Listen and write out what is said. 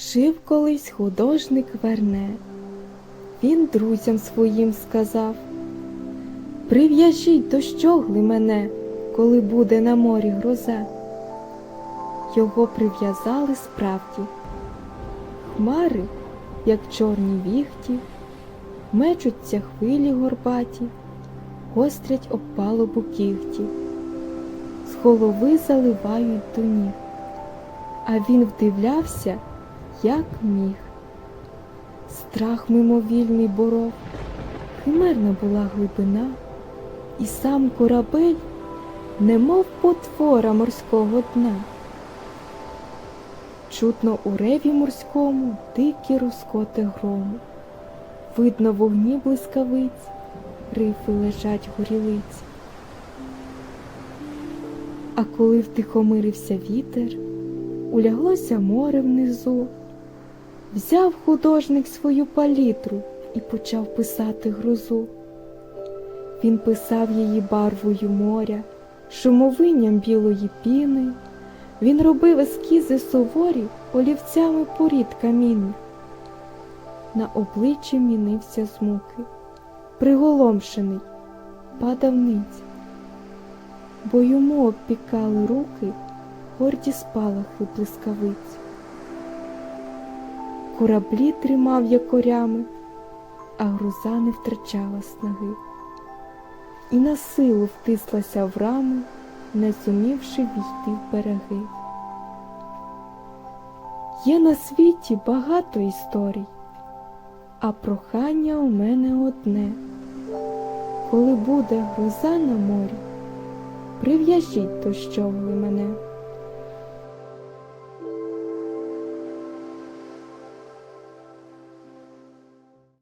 Жив колись художник Верне. Він друзям своїм сказав: Прив'яжіть до щогли мене, коли буде на морі гроза. Його прив'язали справді. Хмари, як чорні віхті, мечуться хвилі горбаті, гострять об палубу кігті, з голови заливають до ніг, а він вдивлявся, як міг. Страх мимовільний боров, химерна була глибина, і сам корабель, немов потвора морського дна. Чутно у реві морському дикі розкоти грому, видно вогні блискавиць, рифи лежать горілиць. А коли втихомирився вітер, уляглося море внизу, взяв художник свою палітру і почав писати грозу. Він писав її барвою моря, шумовинням білої піни. Він робив ескізи суворі олівцями порід камінних. На обличчі мінився з муки, приголомшений, падав ниць, бо йому обпікали руки горді спалахи блискавиць. Кораблі тримав якорями, а груза не втрачала снаги. І на силу втислася в рами, не зумівши війти в береги. Є на світі багато історій, а прохання у мене одне. Коли буде гроза на морі, прив'яжіть до мене.